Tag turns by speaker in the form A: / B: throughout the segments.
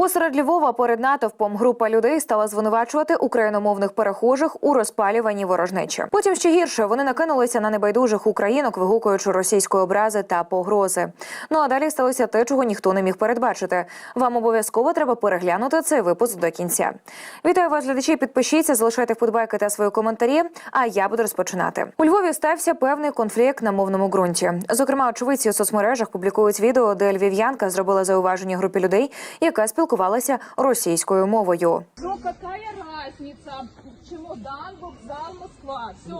A: Посеред Львова перед натовпом група людей стала звинувачувати україномовних перехожих у розпалюванні ворожнечі. Потім ще гірше вони накинулися на небайдужих українок, вигукуючи російської образи та погрози. Ну а далі сталося те, чого ніхто не міг передбачити. Вам обов'язково треба переглянути цей випуск до кінця. Вітаю вас, глядачі. Підпишіться, залишайте вподобайки та свої коментарі. А я буду розпочинати. У Львові стався певний конфлікт на мовному ґрунті. Зокрема, очевидці у соцмережах публікують відео, де львів'янка зробила зауваження групі людей, яка спілкувалася російською мовою.
B: Ну какая разница? Чемодан, вокзал, Москва. Все.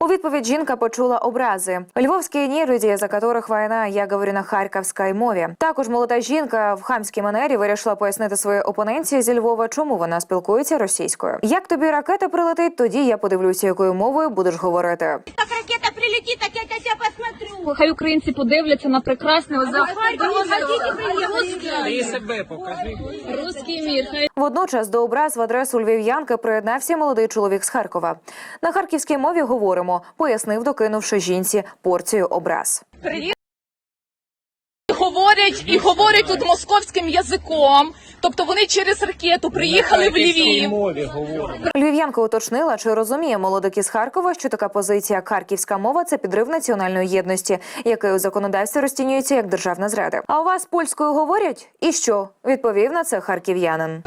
A: У відповідь жінка почула образи. Львовські нелюді, за которых війна, я говорю на харківській мові. Також молода жінка в хамській манері вирішила пояснити своїй опоненції зі Львова, чому вона спілкується російською. Як тобі ракета прилетить, тоді я подивлюся, якою мовою будеш говорити.
C: Как ракета прилетит, так я тебя посмотрю.
B: Хай українці подивляться на прекрасне озеро.
D: Ти себе покажи.
B: Русський мір. Хай
A: Водночас до образ в адресу львів'янки приєднався молодий чоловік з Харкова. На харківській мові говоримо, пояснив, докинувши жінці порцію образ.
B: Говорять і говорять тут московським язиком. Тобто вони через ракету приїхали в Львів.
A: Львів'янка уточнила, чи розуміє молодик із Харкова, що така позиція харківська мова це підрив національної єдності, який у законодавстві розцінюється як державна зрада. А у вас польською говорять? І що? Відповів на це харків'янин.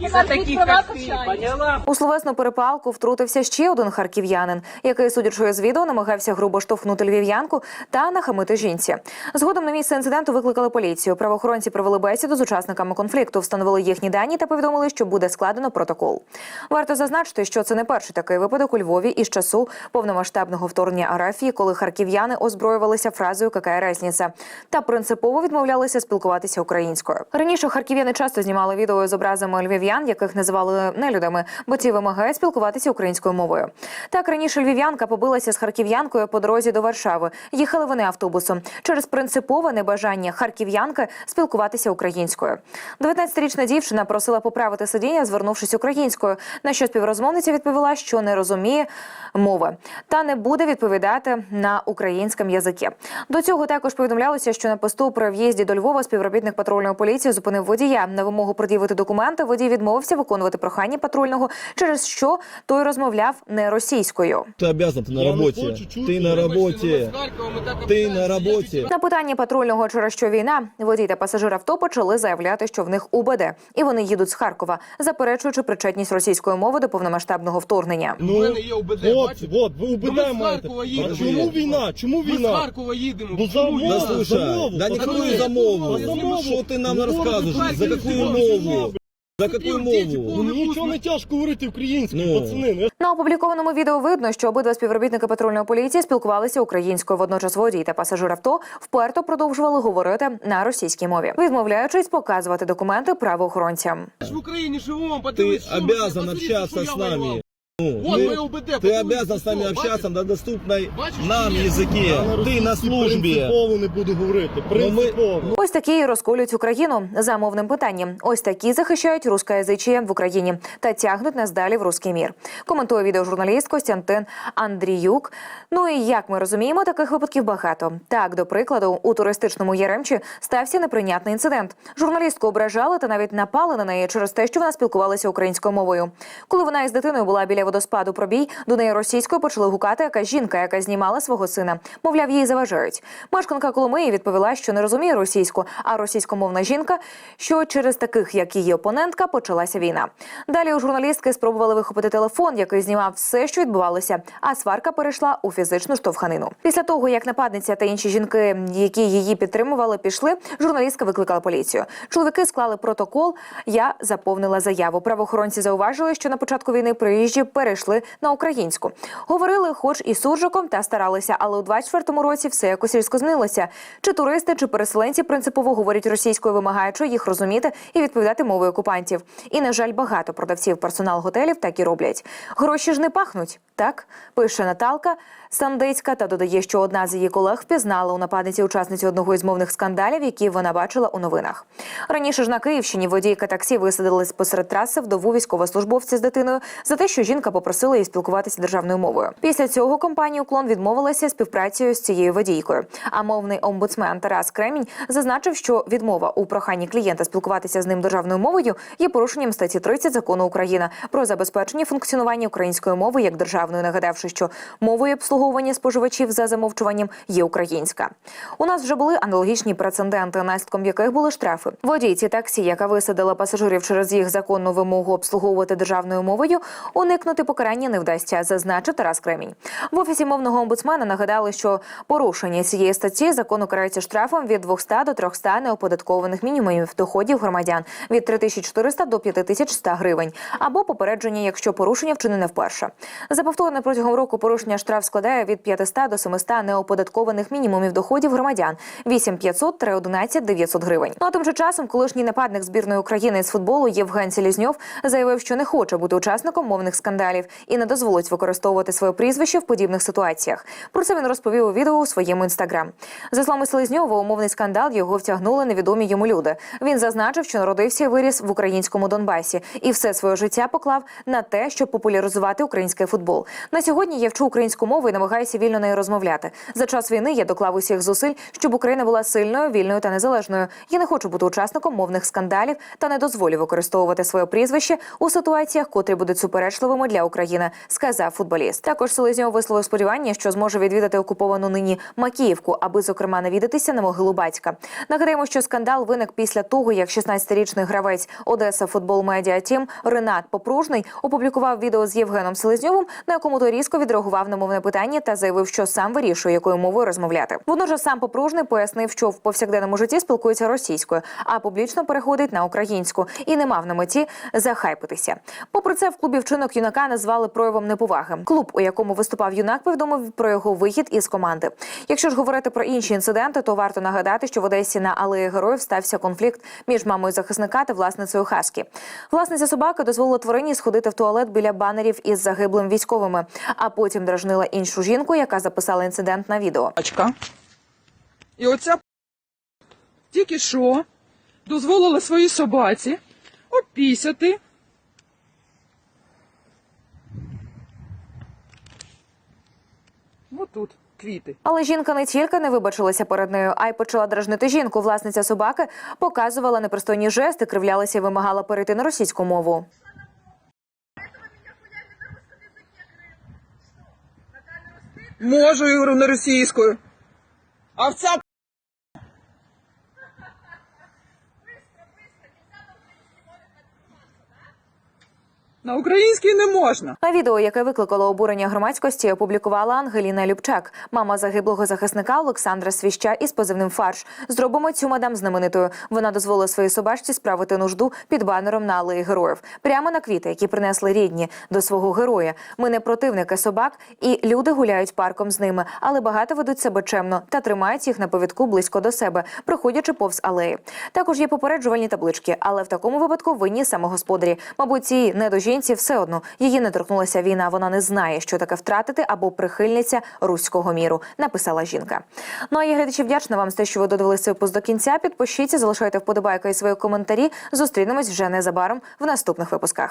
B: І
D: за
B: права качають.
D: поняла?
A: У словесну перепалку втрутився ще один харків'янин, який, судячи з відео, намагався грубо штовхнути львів'янку та нахамити жінці. Згодом на місце інциденту викликали поліцію. Правоохоронці провели бесіду з учасниками конфлікту, встановили їхні дані та повідомили, що буде складено протокол. Варто зазначити, що це не перший такий випадок у Львові із часу повномасштабного вторгнення арафії, коли харків'яни озброювалися фразою «какая разниця» та принципово відмовлялися спілкуватися українською. Раніше харків'яни часто знімали відео з образами львів'ян, яких називали нелюдами, бо ті вимагають спілкуватися українською мовою. Так раніше львів'янка побилася з харків'янкою по дорозі до Варшави. Їхали вони автобусом через принципове небажання харків'янки спілкуватися українською. 19-річна дівчина просила поправити сидіння, звернувшись українською. На що співрозмовниця відповіла, що не розуміє мови та не буде відповідати на українському язикі. До цього також повідомлялося, що на посту при в'їзді до Львова співробітник патрульної поліції зупинив водія на вимогу пред'явити документи. Водій відмовився виконувати прохання патрульного, через що той розмовляв не російською.
E: Ты обязан, ты на
F: Я не
E: работе.
F: хочу чути,
E: Ты на
F: вибачте,
E: работе.
F: ну, ми з Харкова, ми так
E: Ти
F: общаємося,
E: на
F: я
E: роботі.
F: чуть-
A: На питання патрульного, через що війна, водій та пасажир авто почали заявляти, що в них УБД, і вони їдуть з Харкова, заперечуючи причетність російської мови до повномасштабного вторгнення.
F: У
E: Ну,
F: мене є УБД,
E: от,
F: бачите?
E: от, ви
F: Та ми
E: УБД
F: з
E: маєте.
F: Харкова
E: А
F: їдемо.
E: чому війна? Чому
F: Ми з
E: війна?
F: Харкова їдемо.
E: Ну, за
F: Чому
E: мову.
F: війна?
E: Да, слушай, За мову. да
F: За
E: никакую
F: мову.
E: за мову.
F: За мову.
E: Что ты нам
F: Ну,
E: рассказываешь?
F: давайте,
E: За какую
F: давайте,
E: мову? За какую мову?
F: Ну,
E: нічого не тяжко говорити українською,
F: Ну.
E: пацани.
A: На опублікованому відео видно, що обидва співробітники патрульної поліції спілкувалися українською. Водночас водій та пасажир авто вперто продовжували говорити на російській мові, відмовляючись показувати документи правоохоронцям.
F: В Україні живемо, Ти
E: обязан
F: посмотрите,
E: общаться
F: що
E: с
F: я воював.
E: нами. Ну,
F: Вот
E: ты-
F: моє УБД,
E: Ты
F: подивись,
E: обязан с нами
F: що,
E: общаться на доступной
F: Бачиш,
E: нам
F: є.
E: языке. Ты на службе.
G: Принципово не буду говорити.
E: Ну, ми-
G: Принципово.
A: Ось такі і розколюють Україну за мовним питанням. Ось такі захищають рускоязичі в Україні та тягнуть нас далі в руський мір. Коментує відео журналіст Костянтин Андріюк. Ну і як ми розуміємо, таких випадків багато. Так, до прикладу, у туристичному Яремчі стався неприйнятний інцидент. Журналістку ображали та навіть напали на неї через те, що вона спілкувалася українською мовою. Коли вона із дитиною була біля водоспаду пробій, до неї російською почали гукати якась жінка, яка знімала свого сина. Мовляв, їй заважають. Мешканка Коломиї відповіла, що не розуміє російську, а російськомовна жінка, що через таких, як її опонентка, почалася війна. Далі у журналістки спробували вихопити телефон, який знімав все, що відбувалося, а сварка перейшла у фізичну штовханину. Після того, як нападниця та інші жінки, які її підтримували, пішли, журналістка викликала поліцію. Чоловіки склали протокол. Я заповнила заяву. Правоохоронці зауважили, що на початку війни приїжджі перейшли на українську. Говорили, хоч і суржиком, та старалися, але у 24-му році все якось різко змінилося. Чи туристи, чи переселенці принципово говорять російською, вимагаючи їх розуміти і відповідати мовою окупантів. І на жаль, багато продавців персонал готелів так і роблять. Гроші ж не пахнуть. Так пише Наталка Сандицька та додає, що одна з її колег впізнала у нападниці учасниці одного із мовних скандалів, які вона бачила у новинах. Раніше ж на Київщині водійка таксі висадилась посеред траси вдову військовослужбовця з дитиною за те, що жінка попросила її спілкуватися державною мовою. Після цього компанія Уклон відмовилася співпрацею з цією водійкою. А мовний омбудсмен Тарас Кремінь зазначив, що відмова у проханні клієнта спілкуватися з ним державною мовою є порушенням статті 30 закону України про забезпечення функціонування української мови як державної, нагадавши, що мовою обслуговування споживачів за замовчуванням є українська. У нас вже були аналогічні прецеденти, наслідком яких були штрафи. Водійці таксі, яка висадила пасажирів через їх законну вимогу обслуговувати державною мовою, уникнути покарання не вдасться, зазначив Тарас Кремінь. В офісі мовного омбудсмена нагадали, що порушення цієї статті закону карається штрафом від 200 до 300 неоподаткованих мінімумів доходів громадян від 3400 до 5100 гривень або попередження, якщо порушення вчинене вперше. За повторне протягом року порушення штраф складає від 500 до 700 неоподаткованих мінімумів доходів громадян 8500 – 11 900 гривень. Ну а тим же часом колишній нападник збірної України з футболу Євген Селізньов заявив, що не хоче бути учасником мовних скандалів і не дозволить використовувати своє прізвище в подібних ситуаціях. Про це він розповів у відео у своєму інстаграм. За словами Селезньова, у мовний скандал його втягнули невідомі йому люди. Він зазначив, що народився і виріс в українському Донбасі і все своє життя поклав на те, щоб популяризувати український футбол. На сьогодні я вчу українську мову і намагаюся вільно нею розмовляти. За час війни я доклав усіх зусиль, щоб Україна була сильною, вільною та незалежною. Я не хочу бути учасником мовних скандалів та не дозволю використовувати своє прізвище у ситуаціях, котрі будуть суперечливими для України, сказав футболіст. Також Селезньов висловив сподівання, що зможе відвідати окуповану нині Макіївку, аби зокрема навідатися на могилу батька. Нагадаємо, що скандал виник після того, як 16-річний гравець Одеса Футбол Медіа Тім Ренат Попружний опублікував відео з Євгеном Селезньовим, на якому той різко відреагував на мовне питання та заявив, що сам вирішує, якою мовою розмовляти. Водночас сам Попружний пояснив, що в повсякденному житті спілкується російською, а публічно переходить на українську і не мав на меті захайпитися. Попри це, в клубі вчинок юнака назвали проявом неповаги. Клуб, у якому виступав юнак, повідомив про його вихід із команди. Якщо ж говорити про інші інциденти, то варто нагадати, що в Одесі на алеї героїв стався конфлікт між мамою захисника та власницею Хаскі. Власниця собаки дозволила тварині сходити в туалет біля банерів із загиблим військовими, а потім дражнила іншу жінку, яка записала інцидент на відео.
G: І оця тільки що дозволила своїй собаці опісяти. Отут квіти.
A: Але жінка не тільки не вибачилася перед нею, а й почала дражнити жінку. Власниця собаки показувала непристойні жести, кривлялася і вимагала перейти на російську мову.
G: Можу, я говорю, на російською. А в ця На українській не можна.
A: На відео, яке викликало обурення громадськості, опублікувала Ангеліна Любчак, мама загиблого захисника Олександра Свіща із позивним фарш. Зробимо цю мадам знаменитою. Вона дозволила своїй собачці справити нужду під банером на алеї героїв, прямо на квіти, які принесли рідні до свого героя. Ми не противники собак, і люди гуляють парком з ними, але багато ведуть себе чемно та тримають їх на повідку близько до себе, проходячи повз алеї. Також є попереджувальні таблички, але в такому випадку винні саме господарі. Мабуть, цій недожінці все одно її не торкнулася війна. Вона не знає, що таке втратити або прихильниця руського міру. Написала жінка. Ну а я глядачі вдячна вам за те, що ви додивилися випуск до кінця. Підпишіться, залишайте вподобайки і свої коментарі. Зустрінемось вже незабаром в наступних випусках.